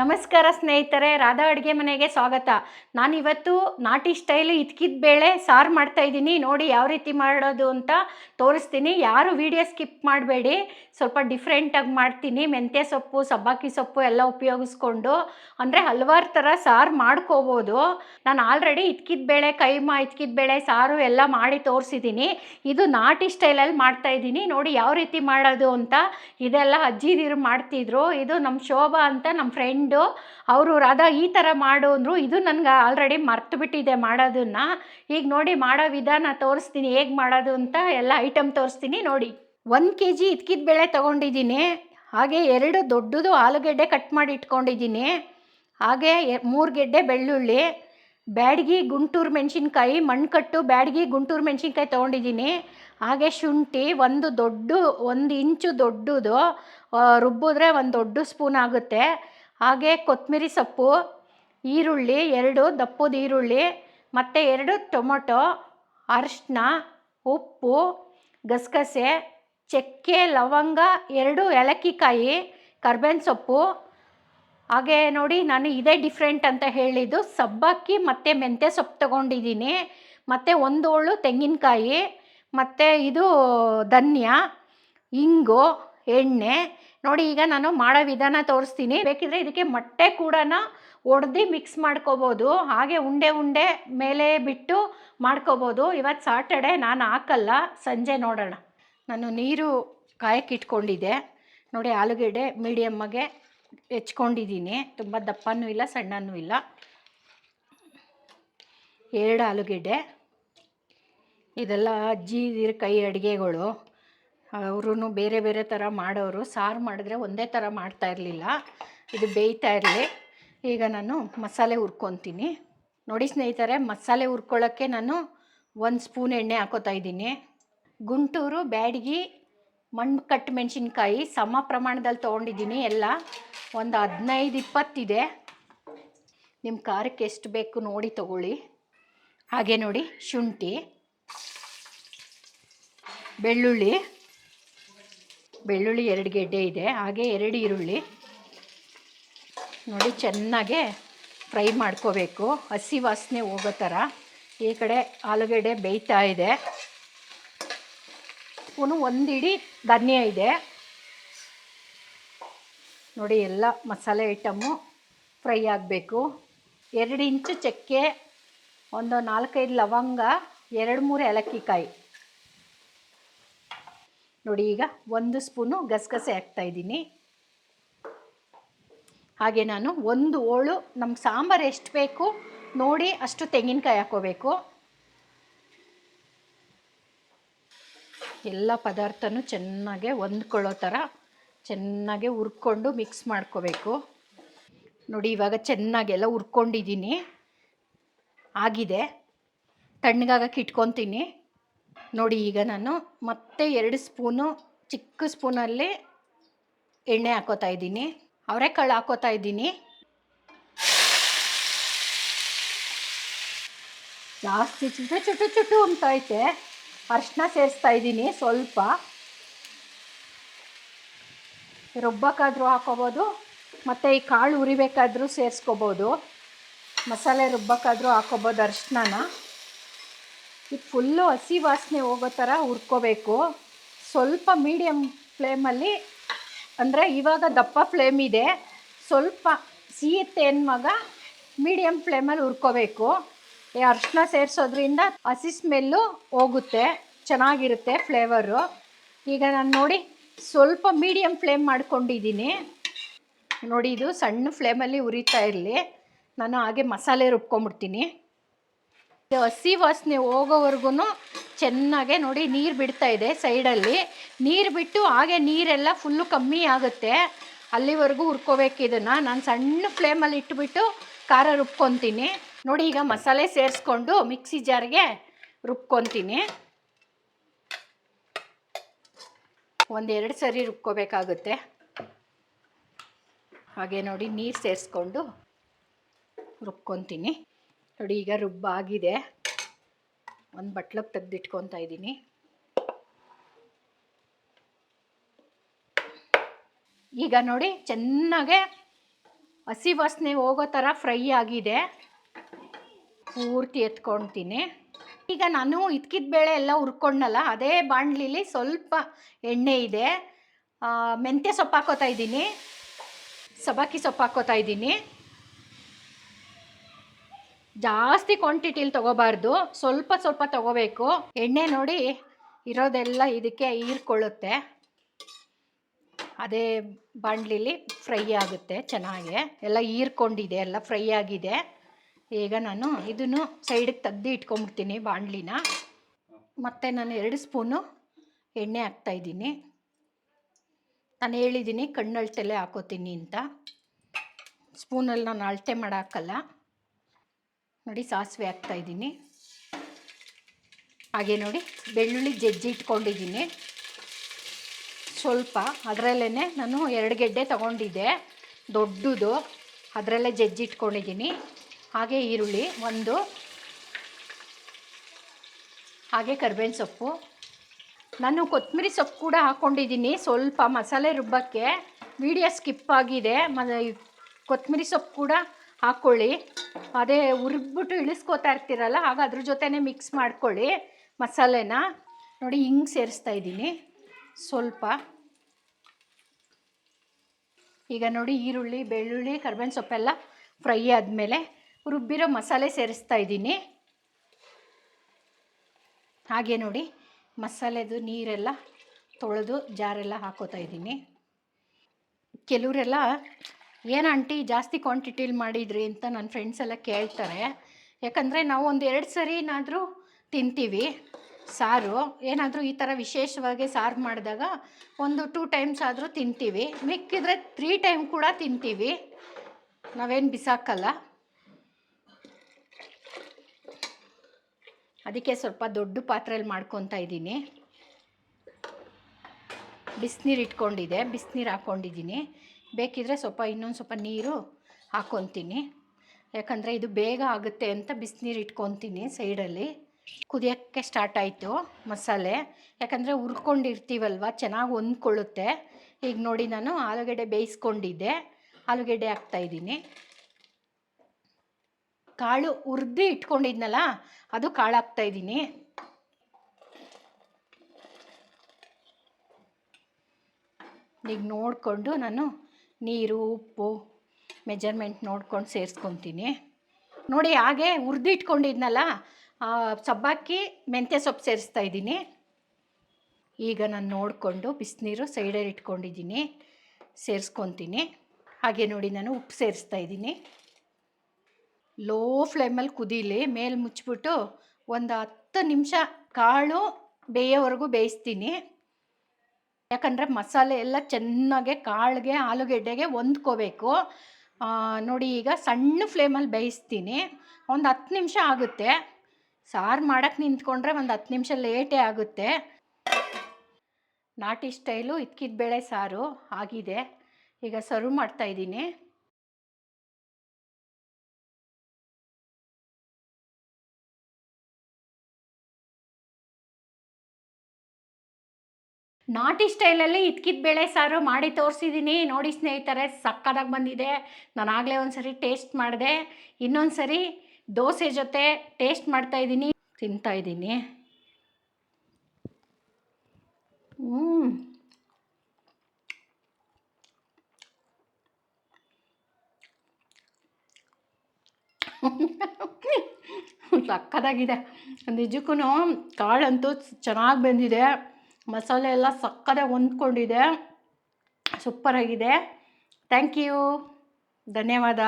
ನಮಸ್ಕಾರ ಸ್ನೇಹಿತರೆ, ರಾಧಾ ಅಡುಗೆ ಮನೆಗೆ ಸ್ವಾಗತ. ನಾನಿವತ್ತು ನಾಟಿ ಸ್ಟೈಲ್ ಇದ್ಕಿದ ಬೇಳೆ ಸಾರು ಮಾಡ್ತಾ ಇದ್ದೀನಿ. ನೋಡಿ ಯಾವ ರೀತಿ ಮಾಡೋದು ಅಂತ ತೋರಿಸ್ತೀನಿ. ಯಾರು ವಿಡಿಯೋ ಸ್ಕಿಪ್ ಮಾಡಬೇಡಿ. ಸ್ವಲ್ಪ ಡಿಫ್ರೆಂಟಾಗಿ ಮಾಡ್ತೀನಿ. ಮೆಂತ್ಯ ಸೊಪ್ಪು ಸಬ್ಬಾಕಿ ಸೊಪ್ಪು ಎಲ್ಲ ಉಪಯೋಗಿಸ್ಕೊಂಡು. ಅಂದರೆ ಹಲವಾರು ಥರ ಸಾರು ಮಾಡ್ಕೋಬೋದು. ನಾನು ಆಲ್ರೆಡಿ ಇದ್ಕಿದ ಬೇಳೆ, ಕೈಮಾ ಇದ್ಕಿದ ಬೇಳೆ ಸಾರು ಎಲ್ಲ ಮಾಡಿ ತೋರಿಸಿದ್ದೀನಿ ಇದು ನಾಟಿ ಸ್ಟೈಲಲ್ಲಿ ಮಾಡ್ತಾ ಇದ್ದೀನಿ. ನೋಡಿ ಯಾವ ರೀತಿ ಮಾಡೋದು ಅಂತ ಇದೆಲ್ಲ ಅಜ್ಜಿದಿರು ಮಾಡ್ತಿದ್ರು. ಇದು ನಮ್ಮ ಶೋಭಾ ಅಂತ ನಮ್ಮ ಫ್ರೆಂಡು ಅವರು ರಾಧಾ ಈ ಥರ ಮಾಡು ಅಂದರು. ಇದು ನನಗೆ ಆಲ್ರೆಡಿ ಮರ್ತು ಬಿಟ್ಟಿದೆ ಮಾಡೋದನ್ನು. ಈಗ ನೋಡಿ ಮಾಡೋ ವಿಧಾನ ತೋರಿಸ್ತೀನಿ, ಹೇಗೆ ಮಾಡೋದು ಅಂತ ಎಲ್ಲ ಐಟಮ್ ತೋರಿಸ್ತೀನಿ ನೋಡಿ. ಒಂದು ಕೆ ಜಿ ಇದ್ಕಿದ ಬೇಳೆ ತೊಗೊಂಡಿದ್ದೀನಿ. ಹಾಗೆ ಎರಡು ದೊಡ್ಡದು ಆಲೂಗೆಡ್ಡೆ ಕಟ್ ಮಾಡಿ ಇಟ್ಕೊಂಡಿದ್ದೀನಿ. ಹಾಗೆ ಮೂರು ಗೆಡ್ಡೆ ಬೆಳ್ಳುಳ್ಳಿ, ಬ್ಯಾಡಗಿ ಗುಂಟೂರು ಮೆಣಸಿನ್ಕಾಯಿ, ಮಣ್ಕಟ್ಟು ಬ್ಯಾಡಗಿ ಗುಂಟೂರು ಮೆಣಸಿನ್ಕಾಯಿ ತೊಗೊಂಡಿದ್ದೀನಿ. ಹಾಗೆ ಶುಂಠಿ ಒಂದು ದೊಡ್ಡ, ಒಂದು ಇಂಚು ದೊಡ್ಡದು ರುಬ್ಬಿದ್ರೆ ಒಂದು ದೊಡ್ಡ ಸ್ಪೂನ್ ಆಗುತ್ತೆ. ಹಾಗೆ ಕೊತ್ತಂಬರಿ ಸೊಪ್ಪು, ಈರುಳ್ಳಿ, ಎರಡು ದಪ್ಪದ ಈರುಳ್ಳಿ, ಮತ್ತು ಎರಡು ಟೊಮೊಟೊ, ಅರಿಶಿನ, ಉಪ್ಪು, ಗಸಗಸೆ, ಚಕ್ಕೆ, ಲವಂಗ, ಎರಡು ಏಲಕ್ಕಿಕಾಯಿ ಕರ್ಬೇವಿನ ಸೊಪ್ಪು. ಹಾಗೆ ನೋಡಿ ನಾನು ಇದೇ ಡಿಫ್ರೆಂಟ್ ಅಂತ ಹೇಳಿದ್ದು, ಸಬ್ಬಕ್ಕಿ ಮತ್ತು ಮೆಂತ್ಯ ಸೊಪ್ಪು ತೊಗೊಂಡಿದ್ದೀನಿ. ಮತ್ತು ಒಂದು ಹೋಳು ತೆಂಗಿನಕಾಯಿ, ಮತ್ತು ಇದು ಧನ್ಯ, ಇಂಗು, ಎಣ್ಣೆ ನೋಡಿ, ಈಗ ನಾನು ಮಾಡೋ ವಿಧಾನ ತೋರಿಸ್ತೀನಿ. ಬೇಕಿದ್ರೆ ಇದಕ್ಕೆ ಮೊಟ್ಟೆ ಕೂಡ ಒಡೆದು ಮಿಕ್ಸ್ ಮಾಡ್ಕೋಬೋದು. ಹಾಗೆ ಉಂಡೆ ಉಂಡೆ ಮೇಲೆ ಬಿಟ್ಟು ಮಾಡ್ಕೋಬೋದು. ಇವತ್ತು ಸಾಟರ್ಡೆ ನಾನು ಹಾಕಲ್ಲ. ಸಂಜೆ ನೋಡೋಣ. ನಾನು ನೀರು ಕಾಯಕ್ಕೆ ಇಟ್ಕೊಂಡಿದ್ದೆ. ನೋಡಿ, ಆಲೂಗೆಡ್ಡೆ ಮೀಡಿಯಮ್ಮಗೆ ಹೆಚ್ಕೊಂಡಿದ್ದೀನಿ. ತುಂಬ ದಪ್ಪನೂ ಇಲ್ಲ, ಸಣ್ಣನೂ ಇಲ್ಲ. ಎರಡು ಆಲೂಗೆಡ್ಡೆ. ಇದೆಲ್ಲ ಅಜ್ಜಿ ಕೈ ಅಡುಗೆಗಳು. ಅವರು ಬೇರೆ ಬೇರೆ ಥರ ಮಾಡೋರು. ಸಾರು ಮಾಡಿದ್ರೆ ಒಂದೇ ಥರ ಮಾಡ್ತಾ ಇರಲಿಲ್ಲ. ಇದು ಬೇಯ್ತಾ ಇರಲಿ. ಈಗ ನಾನು ಮಸಾಲೆ ಹುರ್ಕೊತೀನಿ. ನೋಡಿ ಸ್ನೇಹಿತರೆ, ಮಸಾಲೆ ಹುರ್ಕೊಳ್ಳೋಕ್ಕೆ ನಾನು ಒಂದು ಸ್ಪೂನ್ ಎಣ್ಣೆ ಹಾಕೋತಾ ಇದ್ದೀನಿ. ಗುಂಟೂರು, ಬ್ಯಾಡಗಿ ಮಣ್ಣು ಕಟ್ಟು ಮೆಣಸಿನ್ಕಾಯಿ, ಸಮ ಪ್ರಮಾಣದಲ್ಲಿ ತೊಗೊಂಡಿದ್ದೀನಿ ಎಲ್ಲ. ಒಂದು ಹದಿನೈದು ಇಪ್ಪತ್ತಿದೆ ನಿಮ್ಮ ಖಾರಕ್ಕೆ ಎಷ್ಟು ಬೇಕು ನೋಡಿ ತಗೊಳ್ಳಿ. ಹಾಗೆ ನೋಡಿ ಶುಂಠಿ, ಬೆಳ್ಳುಳ್ಳಿ. ಬೆಳ್ಳುಳ್ಳಿ ಎರಡು ಗೆಡ್ಡೆ ಇದೆ, ಹಾಗೆ ಎರಡು ಈರುಳ್ಳಿ. ನೋಡಿ, ಚೆನ್ನಾಗೆ ಫ್ರೈ ಮಾಡ್ಕೋಬೇಕು. ಹಸಿ ವಾಸನೆ ಹೋಗೋ ಥರ. ಈ ಕಡೆ ಆಲೂಗಡ್ಡೆ ಬೇಯ್ತಾ ಇದೆ. ಸ್ಪೂನು ಒಂದು ಇಡೀ ಧನ್ಯ ಇದೆ. ನೋಡಿ, ಎಲ್ಲ ಮಸಾಲೆ ಐಟಮು ಫ್ರೈ ಆಗಬೇಕು. ಎರಡು ಇಂಚು ಚಕ್ಕೆ, ಒಂದು ನಾಲ್ಕೈದು ಲವಂಗ, ಎರಡು ಮೂರು ಏಲಕ್ಕಿಕಾಯಿ ನೋಡಿ, ಈಗ ಒಂದು ಸ್ಪೂನು ಗಸಗಸೆ ಹಾಕ್ತಾಯಿದ್ದೀನಿ ಹಾಗೆ ನಾನು ಒಂದು ಹೋಳು ನಮ್ಗೆ ಸಾಂಬಾರು ಎಷ್ಟು ಬೇಕು ನೋಡಿ, ಅಷ್ಟು ತೆಂಗಿನಕಾಯಿ ಹಾಕೋಬೇಕು. ಎಲ್ಲ ಪದಾರ್ಥನೂ ಚೆನ್ನಾಗೆ ಹೊಂದ್ಕೊಳ್ಳೋ ಥರ ಚೆನ್ನಾಗೆ ಹುರ್ಕೊಂಡು ಮಿಕ್ಸ್ ಮಾಡ್ಕೋಬೇಕು. ನೋಡಿ, ಇವಾಗ ಚೆನ್ನಾಗೆಲ್ಲ ಹುರ್ಕೊಂಡಿದ್ದೀನಿ. ಆಗಿದೆ. ತಣ್ಣಗಾಗಕ್ಕೆ ಇಟ್ಕೊತೀನಿ. ನೋಡಿ, ಈಗ ನಾನು ಮತ್ತೆ ಎರಡು ಸ್ಪೂನು ಚಿಕ್ಕ ಸ್ಪೂನಲ್ಲಿ ಎಣ್ಣೆ ಹಾಕೋತಾ ಇದ್ದೀನಿ. ಅವರೆಕಾಳು ಹಾಕೋತಾ ಇದ್ದೀನಿ. ಜಾಸ್ತಿ ಚುಟು ಚುಟು ಚುಟು ಅಂತ ಐತೆ ಅರಿಶಿನ ಸೇರಿಸ್ತಾ ಇದ್ದೀನಿ ಸ್ವಲ್ಪ. ರುಬ್ಬಕ್ಕಾದರೂ ಹಾಕೋಬೋದು, ಮತ್ತು ಈ ಕಾಳು ಉರಿಬೇಕಾದ್ರೂ ಸೇರಿಸ್ಕೋಬೋದು. ಮಸಾಲೆ ರುಬ್ಬಕ್ಕಾದರೂ ಹಾಕೋಬೋದು ಅರಿಶಿನ ಇದು ಫುಲ್ಲು ಹಸಿ ವಾಸನೆ ಹೋಗೋ ಥರ ಹುರ್ಕೋಬೇಕು. ಸ್ವಲ್ಪ ಮೀಡಿಯಮ್ ಫ್ಲೇಮಲ್ಲಿ ಅಂದರೆ ಇವಾಗ ದಪ್ಪ ಫ್ಲೇಮ್ ಇದೆ. ಸ್ವಲ್ಪ ಸಿಹಿತ್ತೆ ಮಗ ಮೀಡಿಯಮ್ ಫ್ಲೇಮಲ್ಲಿ ಹುರ್ಕೋಬೇಕು. ಈ ಅರಿಶಿನ ಸೇರಿಸೋದ್ರಿಂದ ಹಸಿ ಸ್ಮೆಲ್ಲು ಹೋಗುತ್ತೆ, ಚೆನ್ನಾಗಿರುತ್ತೆ ಫ್ಲೇವರು ಈಗ ನಾನು ನೋಡಿ ಸ್ವಲ್ಪ ಮೀಡಿಯಮ್ ಫ್ಲೇಮ್ ಮಾಡ್ಕೊಂಡಿದ್ದೀನಿ. ನೋಡಿ ಇದು ಸಣ್ಣ ಫ್ಲೇಮಲ್ಲಿ ಉರಿತಾ ಇರಲಿ. ನಾನು ಹಾಗೆ ಮಸಾಲೆ ರುಬ್ಕೊಂಬಿಡ್ತೀನಿ ಹಸಿ ವಾಸನೆ ಹೋಗೋವರೆಗೂ ಚೆನ್ನಾಗೆ ನೋಡಿ ನೀರು ಬಿಡ್ತಾ ಇದೆ ಸೈಡಲ್ಲಿ. ನೀರು ಬಿಟ್ಟು ಹಾಗೆ ನೀರೆಲ್ಲ ಫುಲ್ಲು ಕಮ್ಮಿ ಆಗುತ್ತೆ. ಅಲ್ಲಿವರೆಗೂ ಹುರ್ಕೋಬೇಕು ಇದನ್ನು. ನಾನು ಸಣ್ಣ ಫ್ಲೇಮಲ್ಲಿ ಇಟ್ಬಿಟ್ಟು ಖಾರ ರುಬ್ಕೊತೀನಿ. ನೋಡಿ ಈಗ ಮಸಾಲೆ ಸೇರಿಸ್ಕೊಂಡು ಮಿಕ್ಸಿ ಜಾರ್ಗೆ ರುಬ್ಕೊತೀನಿ. ಒಂದೆರಡು ಸರಿ ರುಬ್ಕೋಬೇಕಾಗುತ್ತೆ. ಹಾಗೆ ನೋಡಿ ನೀರು ಸೇರಿಸ್ಕೊಂಡು ರುಬ್ಕೊತೀನಿ. ನೋಡಿ, ಈಗ ರುಬ್ಬಾಗಿದೆ ಒಂದು ಬಟ್ಲಕ್ಕೆ ತೆಗೆದಿಟ್ಕೊತಾ ಇದ್ದೀನಿ. ಈಗ ನೋಡಿ, ಚೆನ್ನಾಗೆ ಹಸಿ ವಾಸನೆ ಹೋಗೋ ಥರ ಫ್ರೈ ಆಗಿದೆ. ಪೂರ್ತಿ ಎತ್ಕೊಳ್ತೀನಿ ಈಗ ನಾನು ಇದ್ಕಿದ ಬೇಳೆ ಎಲ್ಲ ಹುರ್ಕೊಂಡಲ್ಲ ಅದೇ ಬಾಣಲಿಲಿ ಸ್ವಲ್ಪ ಎಣ್ಣೆ ಇದೆ. ಮೆಂತ್ಯ ಸೊಪ್ಪು ಹಾಕೋತಾ ಇದ್ದೀನಿ. ಸಬಾಕಿ ಸೊಪ್ಪು ಹಾಕೋತಾ ಇದ್ದೀನಿ. ಜಾಸ್ತಿ ಕ್ವಾಂಟಿಟಿಲಿ ತಗೋಬಾರ್ದು. ಸ್ವಲ್ಪ ಸ್ವಲ್ಪ ತಗೋಬೇಕು. ಎಣ್ಣೆ ನೋಡಿ ಇರೋದೆಲ್ಲ ಇದಕ್ಕೆ ಹೀರ್ಕೊಳ್ಳುತ್ತೆ. ಅದೇ ಬಾಣಲಿಲಿ ಫ್ರೈ ಆಗುತ್ತೆ ಚೆನ್ನಾಗಿ. ಎಲ್ಲ ಹೀರ್ಕೊಂಡಿದೆ, ಎಲ್ಲ ಫ್ರೈ ಆಗಿದೆ. ಈಗ ನಾನು ಇದನ್ನು ಸೈಡಿಗೆ ತೆಗ್ದು ಇಟ್ಕೊಂಡ್ಬಿಡ್ತೀನಿ ಬಾಣಲಿನ ಮತ್ತು ನಾನು ಎರಡು ಸ್ಪೂನು ಎಣ್ಣೆ ಹಾಕ್ತಾಯಿದ್ದೀನಿ ನಾನು ಹೇಳಿದ್ದೀನಿ ಕಣ್ಣಳ್ತೆಲೆ ಹಾಕೋತೀನಿ ಅಂತ. ಸ್ಪೂನಲ್ಲಿ ನಾನು ಅಳತೆ ಮಾಡಾಕಲ್ಲ ನೋಡಿ ಸಾಸಿವೆ ಹಾಕ್ತಾಯಿದ್ದೀನಿ ಹಾಗೆ ನೋಡಿ ಬೆಳ್ಳುಳ್ಳಿ ಜಜ್ಜಿ ಇಟ್ಕೊಂಡಿದ್ದೀನಿ. ಸ್ವಲ್ಪ ಅದರಲ್ಲೇ ನಾನು ಎರಡು ಗೆಡ್ಡೆ ತಗೊಂಡಿದ್ದೆ. ದೊಡ್ಡದು ಅದರಲ್ಲೇ ಜಜ್ಜಿ ಇಟ್ಕೊಂಡಿದ್ದೀನಿ. ಹಾಗೆ ಈರುಳ್ಳಿ ಒಂದು. ಹಾಗೆ ಕರ್ಬೇವಿನ ಸೊಪ್ಪು. ನಾನು ಕೊತ್ತಂಬರಿ ಸೊಪ್ಪು ಕೂಡ ಹಾಕ್ಕೊಂಡಿದ್ದೀನಿ. ಸ್ವಲ್ಪ ಮಸಾಲೆ ರುಬ್ಬಕ್ಕೆ. ವಿಡಿಯೋ ಸ್ಕಿಪ್ ಆಗಿದೆ. ಮ, ಕೊತ್ತಂಬರಿ ಸೊಪ್ಪು ಕೂಡ ಹಾಕ್ಕೊಳ್ಳಿ ಅದೇ ಹುರಿದ್ಬಿಟ್ಟು ಇಳಿಸ್ಕೋತಾ ಇರ್ತೀರಲ್ಲ, ಆಗ ಅದ್ರ ಜೊತೆನೇ ಮಿಕ್ಸ್ ಮಾಡ್ಕೊಳ್ಳಿ ಮಸಾಲೆನ. ನೋಡಿ ಹಿಂಗೆ ಸೇರಿಸ್ತಾ ಇದ್ದೀನಿ. ಸ್ವಲ್ಪ. ಈಗ ನೋಡಿ ಈರುಳ್ಳಿ, ಬೆಳ್ಳುಳ್ಳಿ, ಕರ್ಬೇವಿನ ಸೊಪ್ಪೆಲ್ಲ ಫ್ರೈ ಆದಮೇಲೆ ರುಬ್ಬಿರೋ ಮಸಾಲೆ ಸೇರಿಸ್ತಾ ಇದ್ದೀನಿ. ಹಾಗೆ ನೋಡಿ ಮಸಾಲೆದು ನೀರೆಲ್ಲ ತೊಳೆದು ಜಾರೆಲ್ಲ ಹಾಕೋತಾ ಇದ್ದೀನಿ. ಕೆಲವರೆಲ್ಲ ಏನು ಆಂಟಿ ಜಾಸ್ತಿ ಕ್ವಾಂಟಿಟಿಲಿ ಮಾಡಿದ್ರಿ ಅಂತ ನನ್ನ ಫ್ರೆಂಡ್ಸ್ ಎಲ್ಲ ಕೇಳ್ತಾರೆ. ಯಾಕಂದರೆ ನಾವು ಒಂದು ಎರಡು ಸರಿನಾದರೂ ತಿಂತೀವಿ. ಸಾರು, ಏನಾದರೂ ಈ ಥರ ವಿಶೇಷವಾಗಿ ಸಾರು ಮಾಡಿದಾಗ ಒಂದು ಟೂ ಟೈಮ್ಸ್ ಆದರೂ ತಿಂತೀವಿ. ಮಿಕ್ಕಿದ್ರೆ ತ್ರೀ ಟೈಮ್ ಕೂಡ ತಿಂತೀವಿ. ನಾವೇನು ಬಿಸಾಕಲ್ಲ. ಅದಕ್ಕೆ ಸ್ವಲ್ಪ ದೊಡ್ಡ ಪಾತ್ರೆಯಲ್ಲಿ ಮಾಡ್ಕೊತಾ ಇದ್ದೀನಿ. ಬಿಸಿನೀರು ಇಟ್ಕೊಂಡಿದೆ ಬಿಸಿನೀರು ಹಾಕ್ಕೊಂಡಿದ್ದೀನಿ ಬೇಕಿದ್ರೆ ಸ್ವಲ್ಪ ಇನ್ನೊಂದು ಸ್ವಲ್ಪ ನೀರು ಹಾಕ್ಕೊತೀನಿ ಯಾಕಂದರೆ ಇದು ಬೇಗ ಆಗುತ್ತೆ ಅಂತ ಬಿಸಿನೀರು ಇಟ್ಕೊತೀನಿ ಸೈಡಲ್ಲಿ. ಕುದಿಯೋಕ್ಕೆ ಸ್ಟಾರ್ಟ್ ಆಯಿತು ಮಸಾಲೆ. ಯಾಕಂದರೆ ಹುರ್ಕೊಂಡಿರ್ತೀವಲ್ವ, ಚೆನ್ನಾಗಿ ಹೊಂದ್ಕೊಳ್ಳುತ್ತೆ. ಈಗ ನೋಡಿ ನಾನು ಆಲೂಗೆಡ್ಡೆ ಬೇಯಿಸ್ಕೊಂಡಿದ್ದೆ. ಆಲೂಗಡ್ಡೆ ಹಾಕ್ತಾಯಿದ್ದೀನಿ ಕಾಳು ಹುರಿದು ಇಟ್ಕೊಂಡಿದ್ನಲ್ಲ, ಅದು ಕಾಳು ಹಾಕ್ತಾಯಿದ್ದೀನಿ ಈಗ ನೋಡಿಕೊಂಡು ನಾನು ನೀರು, ಉಪ್ಪು, ಮೆಜರ್ಮೆಂಟ್ ನೋಡ್ಕೊಂಡು ಸೇರಿಸ್ಕೊತೀನಿ. ನೋಡಿ ಹಾಗೆ ಹುರಿದು ಇಟ್ಕೊಂಡಿದ್ನಲ್ಲ, ಆ ಸಬ್ಬಕ್ಕಿ ಮೆಂತ್ಯ ಸೊಪ್ಪು ಸೇರಿಸ್ತಾ ಇದ್ದೀನಿ. ಈಗ ನಾನು ನೋಡಿಕೊಂಡು ಬಿಸಿನೀರು ಸೈಡಲ್ಲಿ ಇಟ್ಕೊಂಡಿದ್ದೀನಿ, ಸೇರಿಸ್ಕೊತೀನಿ. ಹಾಗೆ ನೋಡಿ ನಾನು ಉಪ್ಪು ಸೇರಿಸ್ತಾ ಇದ್ದೀನಿ. ಲೋ ಫ್ಲೇಮಲ್ಲಿ ಕುದೀಲಿ, ಮೇಲೆ ಮುಚ್ಚಿಬಿಟ್ಟು ಒಂದು ಹತ್ತು ನಿಮಿಷ ಕಾಳು ಬೇಯೋವರೆಗೂ ಬೇಯಿಸ್ತೀನಿ. ಯಾಕಂದರೆ ಮಸಾಲೆ ಎಲ್ಲ ಚೆನ್ನಾಗೆ ಕಾಳಿಗೆ, ಆಲೂಗೆಡ್ಡೆಗೆ ಹೊಂದ್ಕೋಬೇಕು. ನೋಡಿ ಈಗ ಸಣ್ಣ ಫ್ಲೇಮಲ್ಲಿ ಬೇಯಿಸ್ತೀನಿ. ಒಂದು ಹತ್ತು ನಿಮಿಷ ಆಗುತ್ತೆ. ಸಾರು ಮಾಡೋಕ್ಕೆ ನಿಂತ್ಕೊಂಡ್ರೆ ಒಂದು ಹತ್ತು ನಿಮಿಷ ಲೇಟೇ ಆಗುತ್ತೆ. ನಾಟಿ ಸ್ಟೈಲು ಇದ್ಕಿದ ಬೇಳೆ ಸಾರು ಆಗಿದೆ. ಈಗ ಸರ್ವ್ ಮಾಡ್ತಾಯಿದ್ದೀನಿ ನಾಟಿ ಸ್ಟೈಲಲ್ಲಿ ಇದ್ಕಿದ ಬೇಳೆ ಸಾರು ಮಾಡಿ ತೋರಿಸಿದ್ದೀನಿ ನೋಡಿ ಸ್ನೇಹಿತರೆ, ಸಕ್ಕದಾಗಿ ಬಂದಿದೆ. ನಾನು ಆಗಲೇ ಒಂದು ಸರಿ ಟೇಸ್ಟ್ ಮಾಡಿದೆ. ಇನ್ನೊಂದು ಸರಿ ದೋಸೆ ಜೊತೆ ಟೇಸ್ಟ್ ಮಾಡ್ತಾ ಇದ್ದೀನಿ ತಿಂತಾ ಇದ್ದೀನಿ ಹ್ಞೂ ಸಕ್ಕದಾಗಿದೆ. ನಿಜಕ್ಕೂ ಕಾಳಂತೂ ಚೆನ್ನಾಗಿ ಬಂದಿದೆ. ಮಸಾಲೆ ಎಲ್ಲ ಸಕ್ಕದಾಗಿ ಹೊಂದ್ಕೊಂಡಿದೆ. ಸೂಪರಾಗಿದೆ. ಥ್ಯಾಂಕ್ ಯು ಧನ್ಯವಾದ.